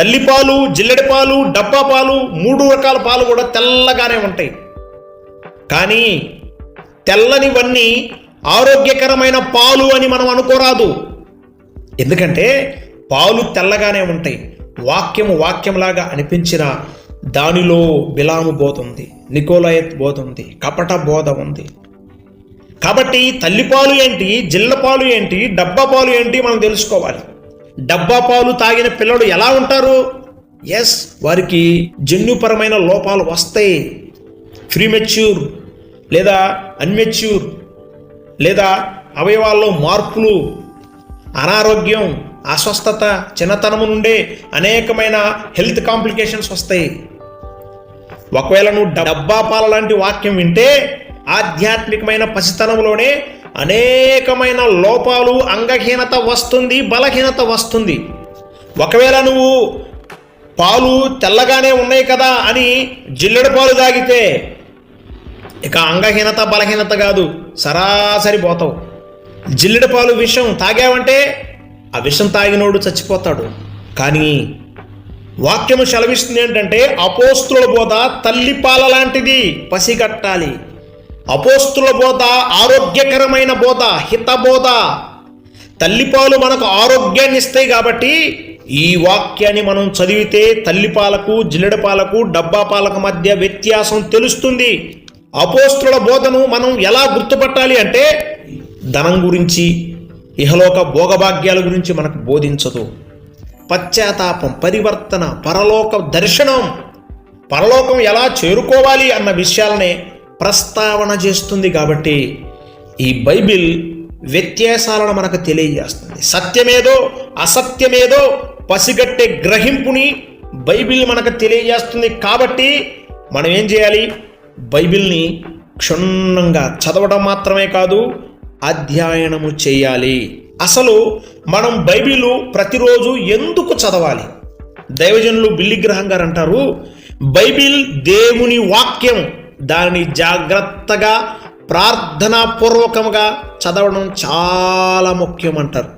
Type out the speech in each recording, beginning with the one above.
తల్లిపాలు జిల్లెడి పాలు డబ్బా పాలు మూడు రకాల పాలు కూడా తెల్లగానే ఉంటాయి. కానీ తెల్లనివన్నీ ఆరోగ్యకరమైన పాలు అని మనం అనుకోరాదు. ఎందుకంటే పాలు తెల్లగానే ఉంటాయి. వాక్యము వాక్యంలాగా అనిపించిన దానిలో బిలాము బోధ ఉంది నికోలయత్ బోధ ఉంది కపట బోధ ఉంది. కాబట్టి తల్లిపాలు ఏంటి జిల్లపాలు ఏంటి డబ్బా పాలు ఏంటి మనం తెలుసుకోవాలి. డబ్బా పాలు తాగిన పిల్లలు ఎలా ఉంటారు? ఎస్ వారికి జన్యుపరమైన లోపాలు వస్తాయి. ఫ్రీమెచ్యూర్ లేదా అన్మెచ్యూర్ లేదా అవయవాల్లో మార్పులు అనారోగ్యం అస్వస్థత చిన్నతనము నుండే అనేకమైన హెల్త్ కాంప్లికేషన్స్ వస్తాయి. ఒకవేళ నువ్వు డబ్బా పాల లాంటి వాక్యం వింటే ఆధ్యాత్మికమైన పసితనంలోనే అనేకమైన లోపాలు అంగహీనత వస్తుంది బలహీనత వస్తుంది. ఒకవేళ నువ్వు పాలు తెల్లగానే ఉన్నాయి కదా అని జిల్లెడు పాలు తాగితే ఇక అంగహీనత బలహీనత కాదు సరాసరి పోతావు. జిల్లెడు పాలు విషం తాగావంటే ఆ విషం తాగినోడు చచ్చిపోతాడు. కానీ వాక్యము సెలవిస్తుంది ఏంటంటే అపోస్తుల బోధ తల్లి పాల లాంటిది పసిగట్టాలి. అపోస్తుల బోధ ఆరోగ్యకరమైన బోధ హితబోధ. తల్లిపాలు మనకు ఆరోగ్యాన్ని ఇస్తాయి కాబట్టి ఈ వాక్యాన్ని మనం చదివితే తల్లిపాలకు జిల్లెడపాలకు డబ్బా పాలకు మధ్య వ్యత్యాసం తెలుస్తుంది. అపోస్తుల బోధను మనం ఎలా గుర్తుపట్టాలి అంటే ధనం గురించి ఇహలోక భోగభాగ్యాల గురించి మనకు బోధించదు. పశ్చాత్తాపం పరివర్తన పరలోక దర్శనం. పరలోకం ఎలా చేరుకోవాలి అన్న విషయాలనే ప్రస్తావన చేస్తుంది కాబట్టి ఈ బైబిల్ వ్యత్యాసాలను మనకు తెలియజేస్తుంది. సత్యమేదో అసత్యమేదో పసిగట్టే గ్రహింపుని బైబిల్ మనకు తెలియజేస్తుంది కాబట్టి మనం ఏం చేయాలి? బైబిల్ని క్షుణ్ణంగా చదవడం మాత్రమే కాదు అధ్యయనము చేయాలి. అసలు మనం బైబిల్ ప్రతిరోజు ఎందుకు చదవాలి? దైవజనులు బిల్లి గ్రహం గారు అంటారు బైబిల్ దేవుని వాక్యం దానిని జాగ్రత్తగా ప్రార్థనాపూర్వకంగా చదవడం చాలా ముఖ్యం అంటారు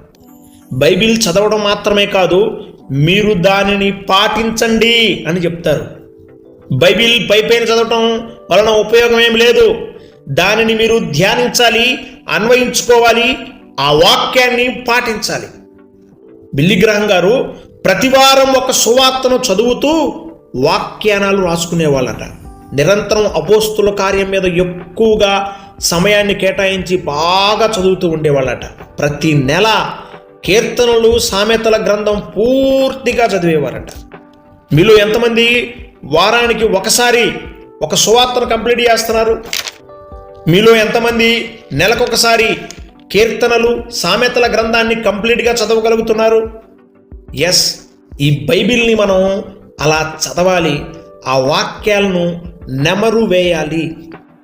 బైబిల్ చదవడం మాత్రమే కాదు మీరు దానిని పాటించండి అని చెప్తారు. బైబిల్ పైపైన చదవటం వలన ఉపయోగం ఏం లేదు. దానిని మీరు ధ్యానించాలి అన్వయించుకోవాలి ఆ వాక్యాన్ని పాటించాలి. బిల్లిగ్రహం గారు ప్రతివారం ఒక సువార్తను చదువుతూ వాక్యానాలు రాసుకునేవాళ్ళట. నిరంతరం అపోస్తుల కార్యం మీద ఎక్కువగా సమయాన్ని కేటాయించి బాగా చదువుతూ ఉండేవాళ్ళట. ప్రతి నెల కీర్తనలు సామెతల గ్రంథం పూర్తిగా చదివేవారట. మీలో ఎంతమంది వారానికి ఒకసారి ఒక సువార్తను కంప్లీట్ చేస్తున్నారు? మీలో ఎంతమంది నెలకొకసారి కీర్తనలు సామెతల గ్రంథాన్ని కంప్లీట్గా చదవగలుగుతున్నారు? ఎస్ ఈ బైబిల్ని మనం అలా చదవాలి. ఆ వాక్యాలను నెమరు వేయాలి.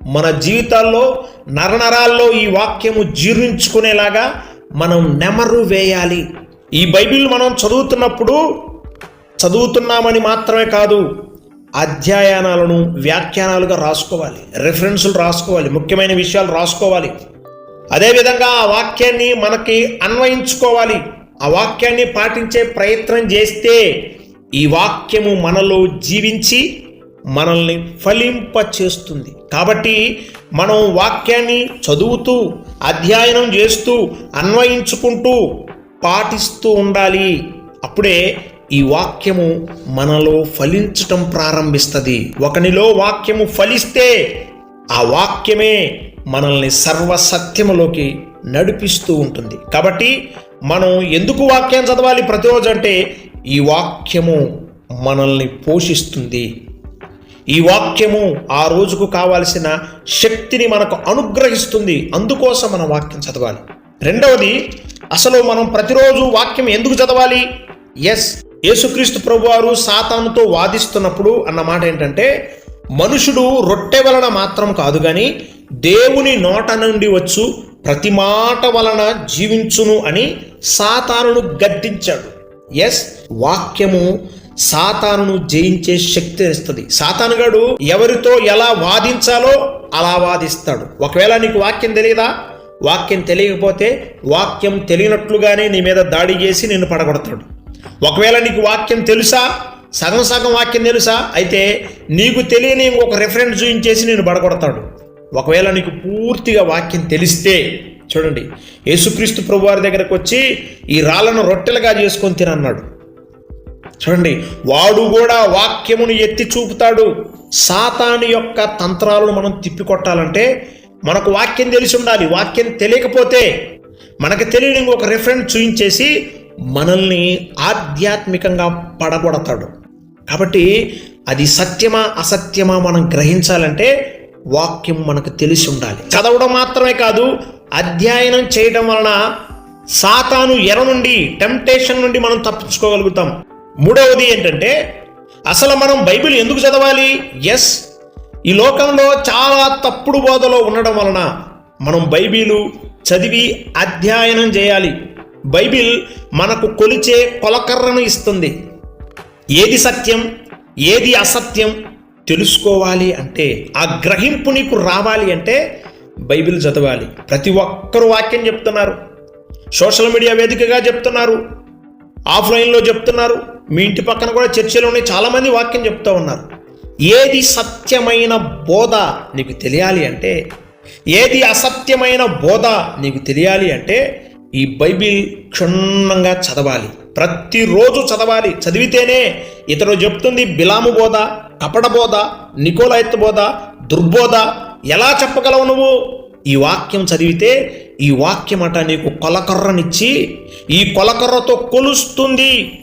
మన జీవితాల్లో నరనరాల్లో ఈ వాక్యము జీర్ణించుకునేలాగా మనం నెమరు వేయాలి. ఈ బైబిల్ మనం చదువుతున్నప్పుడు చదువుతున్నామని మాత్రమే కాదు అధ్యయనాలను వ్యాఖ్యానాలుగా రాసుకోవాలి. రెఫరెన్సులు రాసుకోవాలి. ముఖ్యమైన విషయాలు రాసుకోవాలి. అదేవిధంగా ఆ వాక్యాన్ని మనకి అన్వయించుకోవాలి. ఆ వాక్యాన్ని పాటించే ప్రయత్నం చేస్తే ఈ వాక్యము మనలో జీవించి మనల్ని ఫలింప చేస్తుంది కాబట్టి మనం వాక్యాన్ని చదువుతూ అధ్యయనం చేస్తూ అన్వయించుకుంటూ పాటిస్తూ ఉండాలి. అప్పుడే ఈ వాక్యము మనలో ఫలించటం ప్రారంభిస్తుంది. ఒకనిలో వాక్యము ఫలిస్తే ఆ వాక్యమే మనల్ని సర్వసత్యములోకి నడిపిస్తూ ఉంటుంది. కాబట్టి మనం ఎందుకు వాక్యం చదవాలి ప్రతిరోజు అంటే ఈ వాక్యము మనల్ని పోషిస్తుంది. ఈ వాక్యము ఆ రోజుకు కావాల్సిన శక్తిని మనకు అనుగ్రహిస్తుంది. అందుకోసం మనం వాక్యం చదవాలి. రెండవది అసలు మనం ప్రతిరోజు వాక్యం ఎందుకు చదవాలి? ఎస్ యేసుక్రీస్తు ప్రభువారు సాతానుతో వాదిస్తున్నప్పుడు అన్న మాట ఏంటంటే మనుషుడు రొట్టె వలన మాత్రం కాదు కానీ దేవుని నోట నుండి వచ్చు ప్రతి మాట వలన జీవించును అని సాతానును గద్దించాడు. ఎస్ వాక్యము సాతానును జయించే శక్తి ఇస్తుంది. సాతానుగాడు ఎవరితో ఎలా వాదించాలో అలా వాదిస్తాడు. ఒకవేళ నీకు వాక్యం తెలియదా? వాక్యం తెలియకపోతే వాక్యం తెలియనట్లుగానే నీ మీద దాడి చేసి నిన్ను పడగొడతాడు. ఒకవేళ నీకు వాక్యం తెలుసా? సగం సగం వాక్యం తెలుసా? అయితే నీకు తెలియని ఒక రిఫరెన్స్ చూపించేసి నేను పడగొడతాడు. ఒకవేళ నీకు పూర్తిగా వాక్యం తెలిస్తే చూడండి యేసుక్రీస్తు ప్రభువారి దగ్గరకు వచ్చి ఈ రాళ్ళను రొట్టెలుగా చేసుకొని తినన్నాడు. చూడండి వాడు కూడా వాక్యమును ఎత్తి చూపుతాడు. సాతాను యొక్క తంత్రాలను మనం తిప్పికొట్టాలంటే మనకు వాక్యం తెలిసి ఉండాలి. వాక్యం తెలియకపోతే మనకు తెలియని ఒక రిఫరెన్స్ చూయించేసి మనల్ని ఆధ్యాత్మికంగా పడగొడతాడు. కాబట్టి అది సత్యమా అసత్యమా మనం గ్రహించాలంటే వాక్యం మనకు తెలిసి ఉండాలి. చదవడం మాత్రమే కాదు అధ్యయనం చేయడం వలన సాతాను ఎర నుండి టెంప్టేషన్ నుండి మనం తప్పించుకోగలుగుతాం. మూడవది ఏంటంటే అసలు మనం బైబిల్ ఎందుకు చదవాలి? ఎస్ ఈ లోకంలో చాలా తప్పుడు బోధలో ఉండడం వలన మనం బైబిలు చదివి అధ్యయనం చేయాలి. బైబిల్ మనకు కొలిచే కొలకర్రను ఇస్తుంది. ఏది సత్యం ఏది అసత్యం తెలుసుకోవాలి అంటే ఆ గ్రహింపు నీకు రావాలి అంటే బైబిల్ చదవాలి. ప్రతి ఒక్కరు వాక్యం చెప్తున్నారు. సోషల్ మీడియా వేదికగా చెప్తున్నారు. ఆఫ్లైన్లో చెప్తున్నారు. మీ ఇంటి పక్కన కూడా చర్చలోనే చాలామంది వాక్యం చెప్తూ ఉన్నారు. ఏది సత్యమైన బోధ నీకు తెలియాలి అంటే ఏది అసత్యమైన బోధ నీకు తెలియాలి అంటే ఈ బైబిల్ క్షుణ్ణంగా చదవాలి. ప్రతిరోజు చదవాలి. చదివితేనే ఇతడు చెప్తుంది బిలాము బోధ కపట బోధ నికోలయత్ బోధ దుర్బోధ ఎలా చెప్పగలవు నువ్వు? ఈ వాక్యం చదివితే ఈ వాక్యం అట నీకు కొలకర్రనిచ్చి ఈ కొలకర్రతో కొలుస్తుంది.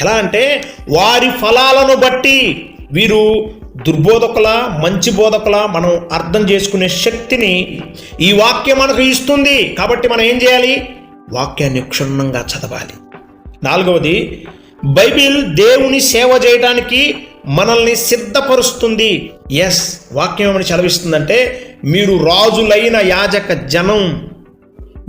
ఎలా అంటే వారి ఫలాలను బట్టి వీరు దుర్బోధకుల మంచి బోధకుల మనం అర్థం చేసుకునే శక్తిని ఈ వాక్యం మనకు ఇస్తుంది. కాబట్టి మనం ఏం చేయాలి? వాక్యాన్ని క్షుణ్ణంగా చదవాలి. నాలుగవది బైబిల్ దేవుని సేవ చేయడానికి మనల్ని సిద్ధపరుస్తుంది. ఎస్ వాక్యం ఏమని చదివిస్తుందంటే మీరు రాజులైన యాజక జనం.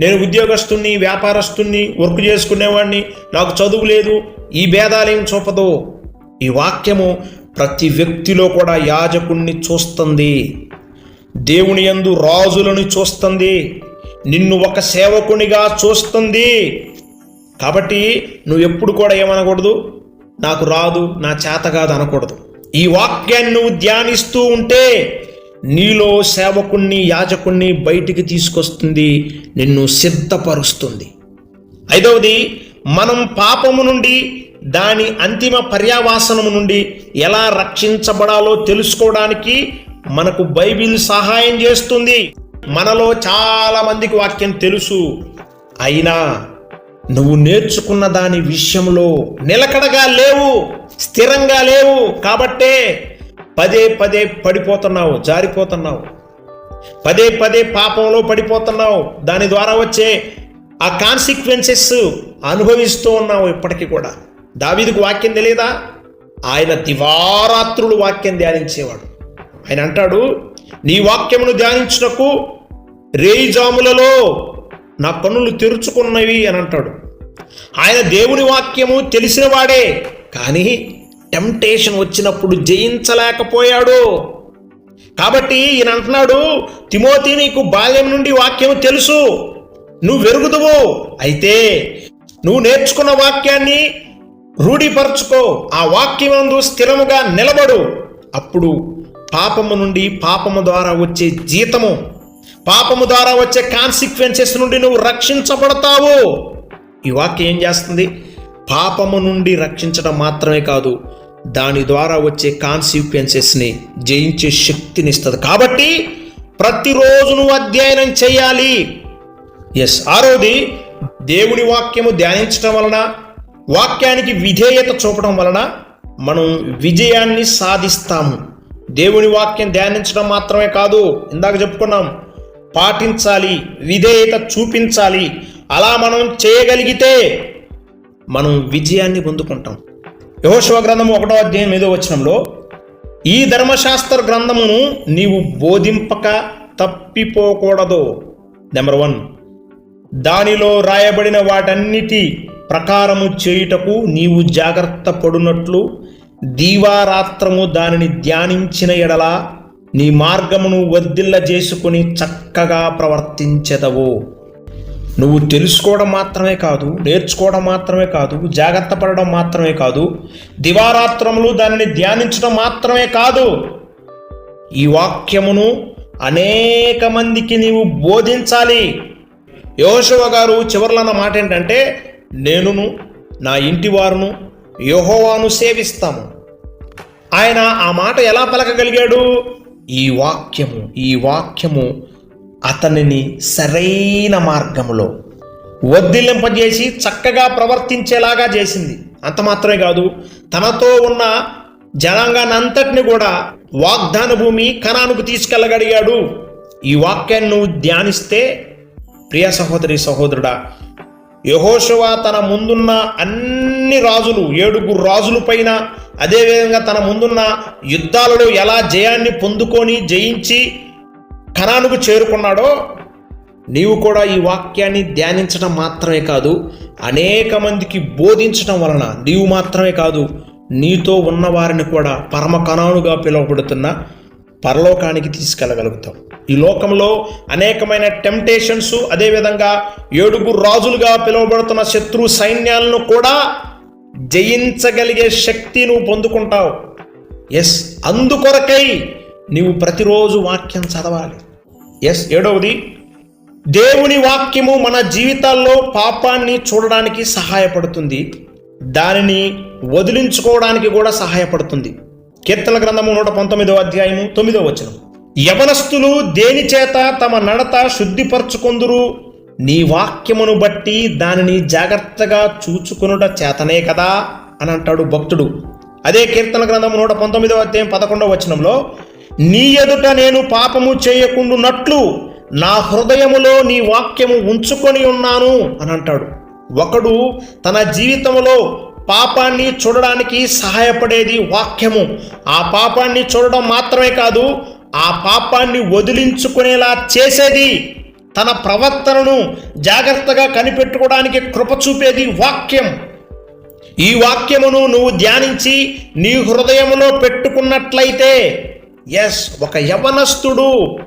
నేను ఉద్యోగస్తుని వ్యాపారస్తుని వర్క్ చేసుకునేవాడిని నాకు చదువు లేదు ఈ భేదాలేం చూపదు. ఈ వాక్యము ప్రతి వ్యక్తిలో కూడా యాజకుణ్ణి చూస్తుంది. దేవుని యందు రాజులను చూస్తుంది. నిన్ను ఒక సేవకునిగా చూస్తుంది. కాబట్టి నువ్వు ఎప్పుడు కూడా ఏమనకూడదు? నాకు రాదు నా చేత కాదు అనకూడదు. ఈ వాక్యాన్ని నువ్వు ధ్యానిస్తూ ఉంటే నీలో సేవకుణ్ణి యాజకుణ్ణి బయటికి తీసుకొస్తుంది నిన్ను సిద్ధపరుస్తుంది. ఐదవది మనం పాపము నుండి దాని అంతిమ పర్యావాసనము నుండి ఎలా రక్షించబడాలో తెలుసుకోవడానికి మనకు బైబిల్ సహాయం చేస్తుంది. మనలో చాలా మందికి వాక్యం తెలుసు. అయినా నువ్వు నేర్చుకున్న దాని విషయంలో నిలకడగా లేవు స్థిరంగా లేవు కాబట్టే పదే పదే పడిపోతున్నావు జారిపోతున్నావు. పదే పదే పాపంలో పడిపోతున్నావు. దాని ద్వారా వచ్చే ఆ కాన్సిక్వెన్సెస్ అనుభవిస్తూ ఉన్నావు ఇప్పటికీ కూడా. దావీదుకు వాక్యం తెలియదా ఆయన దివారాత్రులు వాక్యం ధ్యానించేవాడు. ఆయన అంటాడు నీ వాక్యమును ధ్యానించుటకు రేయిజాములలో నా కన్నులు తెరుచుకున్నవి అని అంటాడు. ఆయన దేవుని వాక్యము తెలిసినవాడే కానీ టెంప్టేషన్ వచ్చినప్పుడు జయించలేకపోయాడు. కాబట్టి ఈయన అంటున్నాడు తిమోతి నీకు బాల్యం నుండి వాక్యము తెలుసు. నువ్వు వెరుగుదువు. అయితే నువ్వు నేర్చుకున్న వాక్యాన్ని రూఢిపరచుకో. ఆ వాక్యమందు స్థిరముగా నిలబడు. అప్పుడు పాపము నుండి పాపము ద్వారా వచ్చే జీతము పాపము ద్వారా వచ్చే కాన్సిక్వెన్సెస్ నుండి నువ్వు రక్షించబడతావు. ఈ వాక్యం ఏం చేస్తుంది? పాపము నుండి రక్షించడం మాత్రమే కాదు దాని ద్వారా వచ్చే కాన్సిక్వెన్సెస్ని జయించే శక్తిని ఇస్తుంది కాబట్టి ప్రతిరోజు నువ్వు అధ్యయనం చేయాలి. ఎస్ ఆరోది దేవుని వాక్యము ధ్యానించడం వలన వాక్యానికి విధేయత చూపడం వలన మనం విజయాన్ని సాధిస్తాము. దేవుని వాక్యం ధ్యానించడం మాత్రమే కాదు ఇందాక చెప్పుకున్నాం పాటించాలి విధేయత చూపించాలి. అలా మనం చేయగలిగితే మనం విజయాన్ని పొందుకుంటాం. యహోశివ గ్రంథము ఒకటో అధ్యాయం ఏదో వచనంలో ఈ ధర్మశాస్త్ర గ్రంథమును నీవు బోధింపక తప్పిపోకూడదు. నెంబర్ వన్ దానిలో రాయబడిన వాటన్నిటి ప్రకారము చేయుటకు నీవు జాగ్రత్త పడునట్లు దీవారాత్రము దానిని ధ్యానించిన ఎడల నీ మార్గమును వర్ధిల్ల చేసుకుని చక్కగా ప్రవర్తించెదవు. నువ్వు తెలుసుకోవడం మాత్రమే కాదు నేర్చుకోవడం మాత్రమే కాదు జాగ్రత్త పడడం మాత్రమే కాదు దివారాత్రములు దానిని ధ్యానించడం మాత్రమే కాదు. ఈ వాక్యమును అనేక మందికి నీవు బోధించాలి. యోశవ గారు చివరిలో అన్న మాట ఏంటంటే నేనును నా ఇంటి వారును యోహోవాను సేవిస్తాము ఆయన ఆ మాట ఎలా పలకగలిగాడు? ఈ వాక్యము ఈ వాక్యము అతనిని సరైన మార్గంలో వద్దిలింపజేసి చక్కగా ప్రవర్తించేలాగా చేసింది. అంత మాత్రమే కాదు తనతో ఉన్న జనాంగాన్ని అంతటిని కూడా వాగ్దాన భూమి కణానికి తీసుకెళ్ళగలిగాడు ఈ వాక్యాన్ని నువ్వు ధ్యానిస్తే ప్రియ సహోదరి సహోదరుడా యహోషువ తన ముందున్న అన్ని రాజులు ఏడుగురు రాజుల పైన అదేవిధంగా తన ముందున్న యుద్ధాలలో ఎలా జయాన్ని పొందుకొని జయించి కణానుకు చేరుకున్నాడో నీవు కూడా ఈ వాక్యాన్ని ధ్యానించడం మాత్రమే కాదు అనేక మందికి బోధించడం వలన నీవు మాత్రమే కాదు నీతో ఉన్నవారిని కూడా పరమ కణానుగా పిలువబడుతున్న పరలోకానికి తీసుకెళ్ళగలుగుతాం. ఈ లోకంలో అనేకమైన టెంప్టేషన్స్ అదేవిధంగా ఏడుగురు రాజులుగా పిలువబడుతున్న శత్రు సైన్యాలను కూడా జయించగలిగే శక్తి నువ్వు పొందుకుంటావు. ఎస్ అందుకొరకై నీవు ప్రతిరోజు వాక్యం చదవాలి. ఎస్ ఏడవది దేవుని వాక్యము మన జీవితాల్లో పాపాన్ని చూడడానికి సహాయపడుతుంది. దానిని వదిలించుకోవడానికి కూడా సహాయపడుతుంది. కీర్తన గ్రంథము నూట పంతొమ్మిదో అధ్యాయము తొమ్మిదో వచనం యవనస్తులు దేనిచేత తమ నడత శుద్ధిపరచుకొందురు? నీ వాక్యమును బట్టి దానిని జాగ్రత్తగా చూచుకొనుట చేతనే కదా? అని అంటాడు భక్తుడు. అదే కీర్తన గ్రంథము నూట పంతొమ్మిదవ అధ్యాయం పదకొండవ వచనంలో నీ ఎదుట నేను పాపము చేయకుండునట్లు నా హృదయములో నీ వాక్యము ఉంచుకొని ఉన్నాను అని అంటాడు. ఒకడు తన జీవితంలో పాపాన్ని చూడడానికి సహాయపడేది వాక్యము. ఆ పాపాన్ని చూడడం మాత్రమే కాదు ఆ పాపాన్ని వదిలించుకునేలా చేసేది. తన ప్రవర్తనను జాగ్రత్తగా కనిపెట్టుకోవడానికి కృప చూపేది వాక్యం. ఈ వాక్యమును నువ్వు ధ్యానించి నీ హృదయంలో పెట్టుకున్నట్లయితే ఎస్ ఒక యవనస్తుడు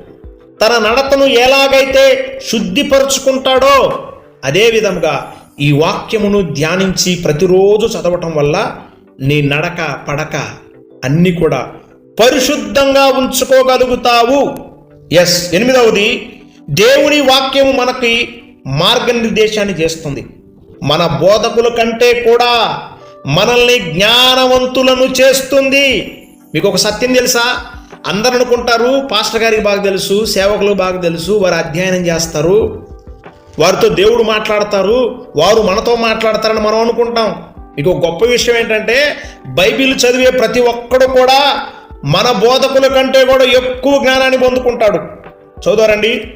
తన నడతను ఎలాగైతే శుద్ధిపరుచుకుంటాడో అదే విధంగా ఈ వాక్యమును ధ్యానించి ప్రతిరోజు చదవటం వల్ల నీ నడక పడక అన్నీ కూడా పరిశుద్ధంగా ఉంచుకోగలుగుతావు. ఎస్ ఎనిమిదవది దేవుని వాక్యము మనకి మార్గనిర్దేశాన్ని చేస్తుంది. మన బోధకుల కంటే కూడా మనల్ని జ్ఞానవంతులను చేస్తుంది. మీకు ఒక సత్యం తెలుసా? అందరు అనుకుంటారు పాస్టర్ గారికి బాగా తెలుసు సేవకులు బాగా తెలుసు వారు అధ్యయనం చేస్తారు. వారితో దేవుడు మాట్లాడతారు వారు మనతో మాట్లాడతారని మనం అనుకుంటాం. ఇక గొప్ప విషయం ఏంటంటే బైబిల్ చదివే ప్రతి ఒక్కడు కూడా మన బోధకుల కంటే కూడా ఎక్కువ జ్ఞానాన్ని పొందుకుంటాడు. చదువురండి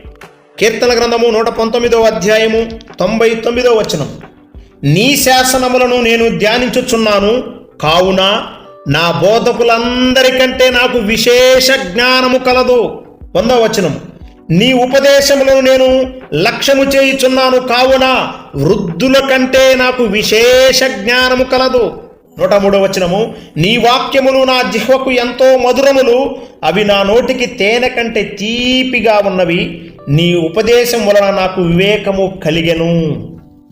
కీర్తన గ్రంథము నూట పంతొమ్మిదవ అధ్యాయము తొంభై తొమ్మిదవ వచనం. నీ శాసనములను నేను ధ్యానించుచున్నాను కావున నా బోధకులందరికంటే నాకు విశేష జ్ఞానము కలదు. వందవ నీ ఉపదేశములను నేను లక్ష్యము చేయుచున్నాను. కావున వృద్ధుల కంటే నాకు విశేష జ్ఞానము కలదు. నూట మూడవ వచనము నీ వాక్యములు నా జిహ్వకు ఎంతో మధురములు అవి నా నోటికి తేనె కంటే తీపిగా ఉన్నవి. నీ ఉపదేశం వలన నాకు వివేకము కలిగెను.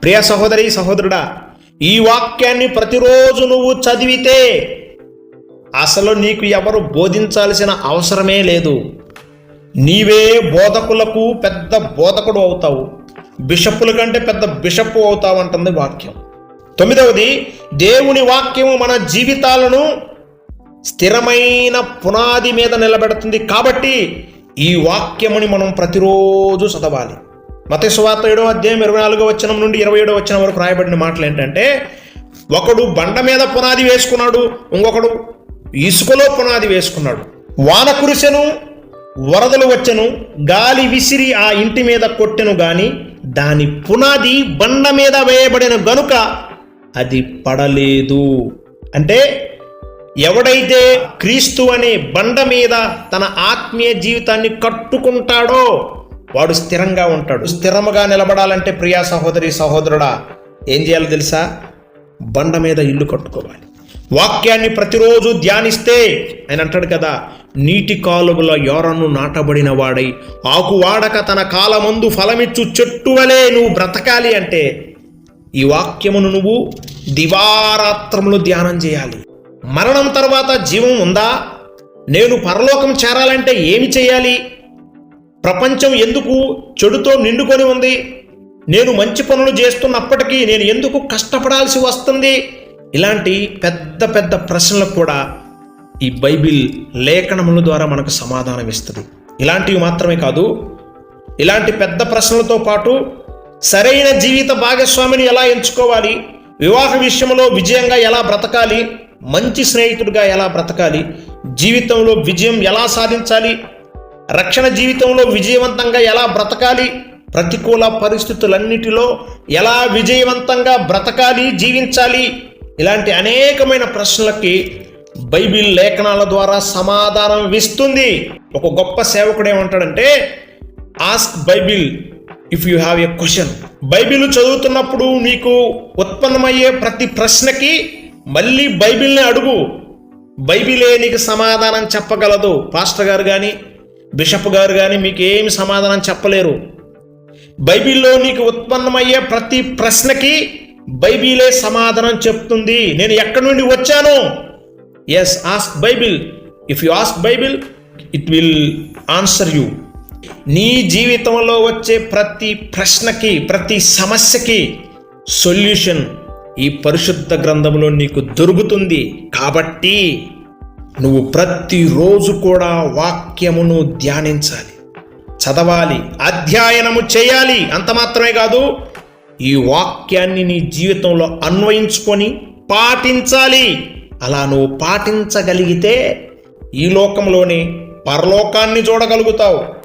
ప్రియ సహోదరి సహోదరుడా ఈ వాక్యాన్ని ప్రతిరోజు నువ్వు చదివితే అసలు నీకు ఎవరు బోధించాల్సిన అవసరమే లేదు. నీవే బోధకులకు పెద్ద బోధకుడు అవుతావు. బిషప్పుల కంటే పెద్ద బిషప్పు అవుతావు అంటుంది వాక్యం. తొమ్మిదవది దేవుని వాక్యము మన జీవితాలను స్థిరమైన పునాది మీద నిలబెడుతుంది కాబట్టి ఈ వాక్యముని మనం ప్రతిరోజు చదవాలి. మత సువార్త ఏడో అధ్యాయం ఇరవై నాలుగో వచనం నుండి ఇరవై ఏడో వచనం వరకు రాయబడిన మాటలు ఏంటంటే ఒకడు బండ మీద పునాది వేసుకున్నాడు ఇంకొకడు ఇసుకలో పునాది వేసుకున్నాడు. వాన కురిసెను వరదలు వచ్చెను గాలి విసిరి ఆ ఇంటి మీద కొట్టెను గాని దాని పునాది బండ మీద వేయబడిన గనుక అది పడలేదు. అంటే ఎవడైతే క్రీస్తు అనే బండ మీద తన ఆత్మీయ జీవితాన్ని కట్టుకుంటాడో వాడు స్థిరంగా ఉంటాడు. స్థిరముగా నిలబడాలంటే ప్రియా సహోదరి సహోదరుడా ఏం చేయాలో తెలుసా? బండ మీద ఇల్లు కట్టుకోవాలి. వాక్యాన్ని ప్రతిరోజు ధ్యానిస్తే ఆయన అంటాడు కదా నీటి కాలువల యోరను నాటబడిన వాడై ఆకువాడక తన కాలమందు ఫలమిచ్చు చెట్టు వలె నువ్వు బ్రతకాలి అంటే ఈ వాక్యమును నువ్వు దివారాత్రములు ధ్యానం చేయాలి. మరణం తర్వాత జీవం ఉందా? నేను పరలోకం చేరాలంటే ఏమి చేయాలి? ప్రపంచం ఎందుకు చెడుతో నిండుకొని ఉంది? నేను మంచి పనులు చేస్తున్నప్పటికీ నేను ఎందుకు కష్టపడాల్సి వస్తుంది? ఇలాంటి పెద్ద పెద్ద ప్రశ్నలకు కూడా ఈ బైబిల్ లేఖనముల ద్వారా మనకు సమాధానం ఇస్తుంది. ఇలాంటివి మాత్రమే కాదు ఇలాంటి పెద్ద ప్రశ్నలతో పాటు సరైన జీవిత భాగస్వామిని ఎలా ఎంచుకోవాలి వివాహ విషయంలో విజయంగా ఎలా బ్రతకాలి మంచి స్నేహితుడిగా ఎలా బ్రతకాలి జీవితంలో విజయం ఎలా సాధించాలి రక్షణ జీవితంలో విజయవంతంగా ఎలా బ్రతకాలి ప్రతికూల పరిస్థితులన్నిటిలో ఎలా విజయవంతంగా బ్రతకాలి జీవించాలి ఇలాంటి అనేకమైన ప్రశ్నలకి బైబిల్ లేఖనాల ద్వారా సమాధానం ఇస్తుంది. ఒక గొప్ప సేవకుడు ఏమంటాడంటే ask Bible if you have a question Bible చదువుతున్నప్పుడు నీకు ఉత్పన్నమయ్యే ప్రతి ప్రశ్నకి మళ్ళీ బైబిల్ని అడుగు. బైబిలే నీకు సమాధానం చెప్పగలదు. పాస్టర్ గారు కానీ బిషప్ గారు కానీ మీకు ఏమి సమాధానం చెప్పలేరు. బైబిల్లో నీకు ఉత్పన్నమయ్యే ప్రతి ప్రశ్నకి బైబిలే సమాధానం చెప్తుంది. నేను ఎక్కడి నుండి వచ్చాను? Yes ask Bible if you ask Bible it will answer you నీ జీవితంలో వచ్చే ప్రతి ప్రశ్నకి ప్రతి సమస్యకి సొల్యూషన్ ఈ పరిశుద్ధ గ్రంథంలో నీకు దొరుకుతుంది. కాబట్టి నువ్వు ప్రతిరోజు కూడా వాక్యమును ధ్యానించాలి. చదవాలి అధ్యయనము చేయాలి. అంత మాత్రమే కాదు ఈ వాక్యాన్ని నీ జీవితంలో అన్వయించుకొని పాటించాలి. అలా నువ్వు పాటించగలిగితే ఈ లోకంలోనే పరలోకాన్ని చూడగలుగుతావు.